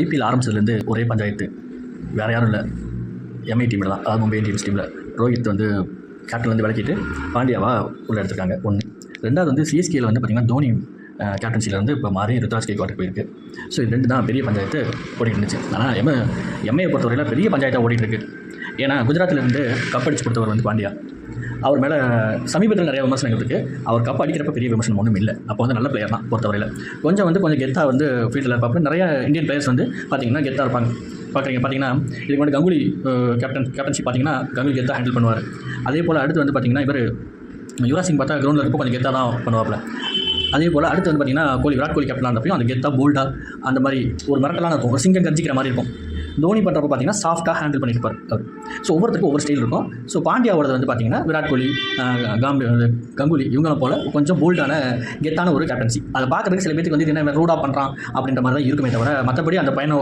IPL ஆரம்பிச்சதுலேருந்து ஒரே பஞ்சாயத்து. வேறு யாரும் இல்லை. எம்ஐ டீமில் தான். அதாவது மும்பை இந்தியன்ஸ் டீமில் ரோஹித் வந்து கேப்டன் வந்து விளக்கிட்டு பாண்டியாவா உள்ளே எடுத்திருக்காங்க. ஒன்று ரெண்டாவது வந்து சிஎஸ்கேயில் வந்து பார்த்திங்கன்னா தோனி கேப்டன்சியில் வந்து இப்போ மாறி ருத்ராஜ் கேக்வாட்டுக்கு போயிருக்கு. ஸோ இது ரெண்டு தான் பெரிய பஞ்சாயத்து ஓடிட்டு இருந்துச்சு. ஆனால் எம் எம்ஐயை பொறுத்தவரையில் பெரிய பஞ்சாயத்தாக ஓடிட்டு இருக்கு. ஏன்னா குஜராத்தில் இருந்து கப் கொடுத்தவர் வந்து பாண்டியா. அவர் மேலே சமீபத்தில் நிறைய விமர்சனங்கள் இருக்குது அவர் கப் அடிக்கிறப்ப பெரிய விமர்சனம் ஒன்றும் இல்லை. அப்போ வந்து நல்ல பிளேயர் தான் பொறுத்தவரையில். கொஞ்சம் வந்து கொஞ்சம் கெத்தாக வந்து ஃபீல்டில் இருப்பாங்க நிறைய இந்தியன் பிளேயர்ஸ் வந்து பார்த்திங்கன்னா கெத்தாக இருப்பாங்க. பார்க்குறீங்க பார்த்தீங்கன்னா இதுக்கு வந்து கங்குலி கேப்டன் கேப்டன்ஷிப் பார்த்தீங்கன்னா கங்குலி கெத்தாக ஹேண்டில் பண்ணுவார். அதே போல் அடுத்து வந்து பார்த்தீங்கன்னா இவர் யுவராஜ் சிங் பார்த்தா கிரௌண்டில் இருப்போம் கொஞ்சம் கெத்தாக தான் பண்ணுவாப்பில். அதே போல் அடுத்து வந்து பார்த்தீங்கன்னா கோலி விராட் கோலி கேப்டனாக இருந்தப்பையும் அந்த கெத்தாக போல்டாக அந்த மாதிரி ஒரு மிரட்டலான இருக்கும் ஒரு சிங்கம் கர்ஜிக்கிற மாதிரி இருக்கும். தோனி பண்ணுறப்ப பார்த்தீங்கன்னா சாஃப்ட்டாக ஹேண்டில் பண்ணியிருப்பார் அவர். ஸோ ஒவ்வொருத்தருக்கும் ஒவ்வொரு ஸ்டைல் இருக்கும். ஸோ பாண்டியாவோடது வந்து பார்த்தீங்கன்னா விராட் கோலி காம்பு காம்பி கங்குலி இவங்கள போல் கொஞ்சம் போல்டான கெத்தான ஒரு கேப்டன்சி அதை பார்க்குறதுக்கு சில பேருக்கு வந்து என்ன ரூடாக பண்ணுறான் அப்படின்ற மாதிரி தான் இருக்குமே தவிர மற்றபடி அந்த பையனை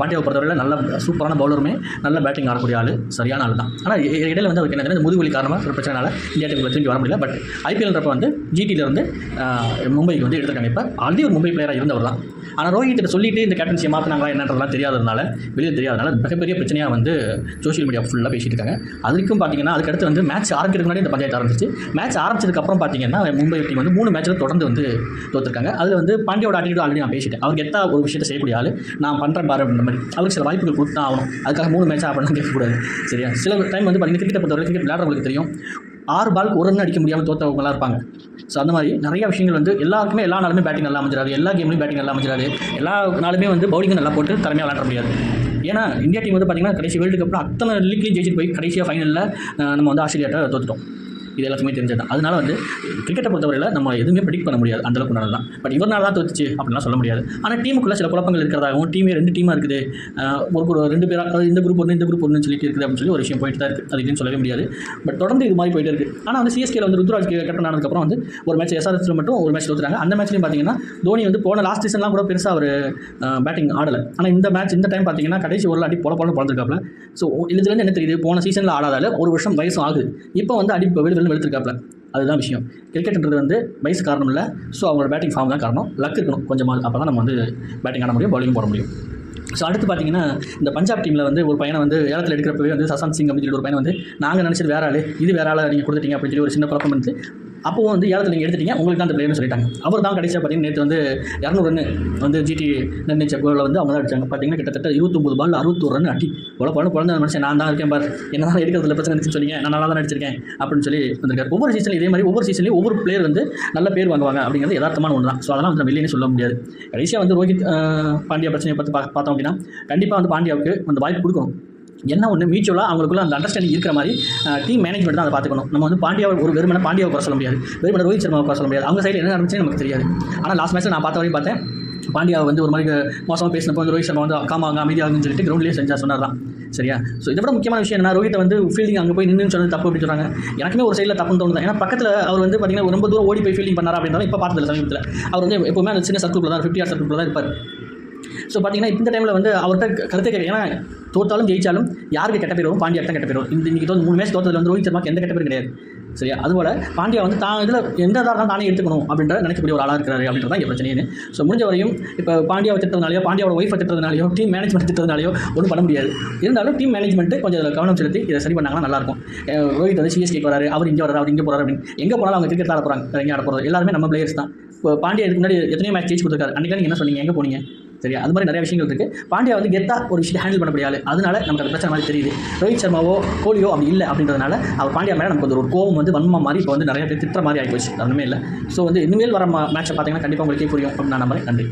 பாண்டியாவை பொறுத்தவரையில் நல்ல சூப்பரான பவுலருமே நல்ல பேட்டிங் ஆடக்கூடிய ஆள் சரியான ஆள் தான். ஆனால் இடையில வந்து அவருக்கு என்ன இந்த முதுகுவலி காரணமாக ஒரு பிரச்சனைனால இந்தியா டீமில் திரும்பி வர முடியல. பட் ஐபிஎல்ன்றப்ப வந்து ஜிடியிலேருந்து மும்பைக்கு வந்து எடுத்திருக்காங்க. இப்போ ஆல்ரெடி ஒரு மும்பை பிளேயராக இருந்தவர் தான். ஆனால் ரோஹித் சொல்லிட்டு இந்த கேப்டன்சியை மாற்றினாங்களா என்னன்றதுலாம் தெரியாததுனால வெளியே தெரியாதனால மிகப்பெரிய பிரச்சனையாக வந்து சோஷியல் மீடியா ஃபுல்லாக பேசிட்டு இருக்காங்க. அதுக்கும் பார்த்தீங்கன்னா அதுக்கடுத்து வந்து மேட்ச் ஆரம்பிக்கிறதுக்கு முன்னாடி இந்த பஞ்சாயத்து ஆரம்பிச்சு மேட்ச் ஆரம்பிச்சதுக்கப்புறம் பார்த்தீங்கன்னா மும்பை டீம் வந்து மூணு மேட்ச்சில் தொடர்ந்து வந்து தோற்றுருக்காங்க அதில் வந்து பாண்டியோட ஆட்டிடியூட் ஆல்ரெடி நான் பேசிட்டேன். அவருக்கு எத்தா ஒரு விஷயத்தை செய்யக்கூடிய ஆள். நான் பண்ணுறேன் பாரு அந்த மாதிரி அவருக்கு சில வாய்ப்புகள் கொடுத்து தான் ஆகணும் அதுக்காக மூணு மேட்ச் அப்படின்னு கேட்கக்கூடாது. சரியா? சில டைம் வந்து பார்த்தீங்கன்னா கிரிக்கெட் பொறுத்தவரை கிரிக்கெட் விளையாடுறவங்களுக்கு தெரியும். ஆறு பாலுக்கு ஒரு ரன் அடிக்க முடியாமல் தோத்தவங்களாம் இருப்பாங்க. ஸோ அந்த மாதிரி நிறைய விஷயங்கள் வந்து எல்லாருக்குமே எல்லா நாளுமே பேட்டிங் நல்லா அமைஞ்சிடாது. எல்லா கேம்லையும் பேட்டிங் நல்லா அமைஞ்சிடாது. எல்லா நாளுமே வந்து பவுலிங் நல்லா போட்டு திறமையாக விளாட முடியாது. ஏன்னா இந்தியா டீம் வந்து பார்த்தீங்கன்னா கடைசி வேர்ல்டு கப்பில் அத்தனை லீக்லேயும் ஜெயிச்சிட்டு போய் கடைசியாக ஃபைனலில் நம்ம வந்து ஆஸ்திரேலியாட்ட தோத்துட்டோம். இது எல்லாத்துக்குமே தெரிஞ்சது அதனால வந்து கிரிக்கெட்டை பொறுத்தவரையில் நம்ம எதுவுமே ப்ரிடிக் பண்ண முடியாது அந்தளவுக்கு நல்லா தான் பட் இவர்னால தான் தோத்துச்சு அப்படின்லாம் சொல்ல முடியாது. ஆனால் டீமுக்குள்ள சில குழப்பங்கள் இருக்கிறதாகவும் டீமே ரெண்டு டீமாக இருக்குது. ஒரு ஒரு ரெண்டு பேராக இந்த குரூப் ஒன்று இந்த குரூப் ஒன்று சொல்லிட்டு இருக்குது அப்படின்னு சொல்லி ஒரு விஷயம் போயிட்டு தான் இருக்குது அது சொல்லவே முடியாது. பட் தொடர்ந்து இது மாதிரி போயிட்டு இருக்குது ஆனால் வந்து சிஎஸ்கேல வந்து ருத்ராஜ் கேப்டன் ஆனதுக்கப்புறம் வந்து ஒரு மேட்ச் எஸ்ஆர்எஸ்ல மட்டும் ஒரு மேட்ச் தோத்துறாங்க. அந்த மேட்ச்லையும் பார்த்தீங்கன்னா தோனி வந்து போன லாஸ்ட் சீசன்லாம் கூட பெருசாக அவர் பேட்டிங் ஆடலை. ஆனால் இந்த மேட்ச் இந்த டைம் பார்த்தீங்கன்னா கடைசி ஒரு அடி போல போல பிறந்திருக்காப்ல ஸோ இதுலேருந்து என்ன தெரியுது? போன சீசனில் ஆடாதால ஒரு வருஷம் வயசும் ஆகுது. இப்போ வந்து அடி வெளி வெளில வெளுத்திருக்காப்ல அதுதான் விஷயம். கிரிக்கெட்ன்றது வந்து வயசு காரணம் இல்லை. ஸோ அவங்களோட பேட்டிங் ஃபார்ம் தான் காரணம். லக் இருக்கணும் கொஞ்சமாக அப்போ தான் நம்ம வந்து பேட்டிங் ஆட முடியும் பவுலிங் போட முடியும். ஸோ அடுத்து பார்த்தீங்கன்னா இந்த பஞ்சாப் டீமில் வந்து ஒரு பையனை வந்து ஏலத்தில் எடுக்கிறப்பவே வந்து சசாந்த் சிங் அப்படின்னு சொல்லி ஒரு பையன் வந்து நாங்கள் நினச்சது வேற ஆள். இது வேற ஆளை நீங்கள் கொடுத்துட்டீங்க அப்படின்னு சொல்லி ஒரு சின்ன குழப்பம் வந்து அப்போது வந்து ஏலத்தில் நீங்கள் எடுத்துட்டீங்க உங்களுக்கு தான் அந்த பிளேயர்னு சொல்லிட்டாங்க. அவர் தான் கடைசியாக பார்த்தீங்கன்னா நேற்று வந்து இரநூறு ரன் வந்து ஜிடி நிர்ணயிச்ச கோலில் வந்து அவங்க தான் அடிச்சாங்க. பார்த்தீங்கன்னா கிட்டத்தட்ட இருபத்தொம்பது பால் அறுபத்தொரு ரன் அடி. உள்ள பழம் குழந்தை மனுஷன் நான் தான் இருக்கேன் பார். என்ன தான் எடுக்கிறதுல பிரச்சனை இருந்துச்சு சொன்னீங்க நான் நல்லா தான் நடிச்சிருக்கேன் அப்படின்னு சொல்லி வந்திருக்காரு. ஒவ்வொரு சீசன்லையும் இதே மாதிரி ஒவ்வொரு சீசன்லேயும் ஒவ்வொரு பிளேயர் வந்து நல்ல பேர் வாங்குவாங்க அப்படிங்கிறது யதார்த்தமான ஒன்று தான் ஸோ அதெல்லாம் வந்து நம்ம இல்லைன்னு சொல்ல முடியாது. கடைசியாக வந்து ரோஹித் பாண்டியா பிரச்சனையை பார்த்து பார்த்தோம் அப்படின்னா கண்டிப்பாக வந்து பாண்டியாவுக்கு அந்த வாய்ப்பு கொடுக்கணும். என்ன ஒன்று மியூச்சுவலாக அவங்களுக்குள்ள அந்த அண்டர்ஸ்டாண்டிங் இருக்கிற மாதிரி டீம் மேனேஜ்மெண்ட் தான் அதை பார்த்துக்கணும். நம்ம வந்து பாண்டியாவை ஒரு வெறுமனை பாண்டியாவை குறை சொல்ல முடியாது. வெறுமனை ரோஹித் சர்மாவை குறை சொல்ல முடியாது. அவங்க சைடில் என்ன நடந்துச்சுன்னு நமக்கு தெரியாது. ஆனால் லாஸ்ட் மேட்ச்சில் நான் பார்த்த வரையும் பார்த்தேன் பாண்டியா வந்து ஒரு மாதிரி மோசமாக பேசினப்போ வந்து ரோஹித் சர்மா வந்து காமாங்க அமைதியாகுன்னு சொல்லிட்டு கிரௌண்ட்லேயே செஞ்சா சொன்னார் தான். சரியா? ஸோ இதை விட முக்கியமான விஷயம் என்ன ரோஹித்தை வந்து ஃபீல்டிங் அங்கே போய் நின்று சொன்னது தப்பு அப்படின்னு சொல்கிறாங்க எனக்குமே ஒரு சைடில் தப்புன்னு தோணுது. ஏன்னா பக்கத்தில் அவர் வந்து பார்த்தீங்கன்னா ரொம்ப தூரம் ஓடி போய் ஃபீல்டிங் பண்ணாரா அப்படின்றாலும் இப்போ பார்த்ததில்ல சமீபத்தில். அவர் வந்து எப்போவுமே அந்த சின்ன சர்க்கிள் தான் ஃபிஃப்டி ஆர் சர்க்கிள் தான் இருப்பார். ஸோ பார்த்தீங்கன்னா இந்த டைமில் வந்து அவர்கிட்ட கருத்தை கேட்க ஏன்னா தோத்தாலும் ஜெயிச்சாலும் யாருக்கு கெட்ட பேரும் பாண்டியா தான் கெட்ட பேரும் இந்த இன்னைக்கு மூணு மேட்ச் தோத்ததுல வந்து ரோஹித் சர்மாக்கு எந்த கெட்ட பேரும் கிடையாது. சரியா? அதுபோல் பாண்டியா வந்து தான் இதில் எந்த இதாக இருந்தாலும் தானே எடுத்துக்கணும் அப்படின்ற நினைக்கக்கூடிய ஒரு ஆளாக இருக்கிறாரு அப்படின்றது தான் இங்கே பிரச்சனையே. ஸோ முடிஞ்ச வரையும் இப்போ பாண்டியாவை திட்டதுனாலையோ பாண்டியாவோட ஒய்ஃபை திட்டதுனாலையோ டீம் மேனேஜ்மெண்ட் திட்டதுனாலையோ ஒன்றும் பண்ண முடியாது. இருந்தாலும் டீம் மேனேஜ்மெண்ட் கொஞ்சம் இதில் கவனம் செலுத்தி இதை சரி பண்ணாங்கன்னா நல்லாயிருக்கும் ரோஹித் வந்து சிஎஸ்கேக்கு வராரு அவர் இங்கே வராரு அவர் இங்கே போகிறார் அப்படின்னு. எங்கே போனாலும் அவங்க கிரிக்கெட் ஆட போகிறாங்க வேற ஆட போகிறது எல்லாருமே நம்ம பிளேயர்ஸ் தான். இப்போ பாண்டியா இதுக்கு முன்னாடி எத்தனையோ மேட்ச் ஜெயிச்சு கொடுத்துருக்காரு. அன்றைக்கி நீங்கள் என்ன சொன்னீங்க? எங்கே போனீங்க? சரியா? அது மாதிரி நிறைய விஷயங்கள் இருக்குது பாண்டியா வந்து கெத்தா ஒரு விஷயத்தை ஹேண்டில் பண்ணக்கூடிய முடியாது அதனால நமக்கு அந்த பிரச்சனை மாதிரி தெரியுது. ரோஹித் சர்மாவோ கோலியோ அப்படி இல்லை அப்படின்றதுனால அவர் பாண்டியா மேலே நமக்கு வந்து ஒரு கோவம் வந்து வன்மம் மாதிரி இப்போ வந்து நிறைய பேர் திட்டுற மாதிரி ஆகி போச்சு. ஒன்றுமே இல்லை. ஸோ வந்து இனிமேல் வர மேட்ச்சை பார்த்தீங்கன்னா கண்டிப்பாக உங்களுக்கே புரியும். அப்படின்னு நான் நம்புறேன். நன்றி.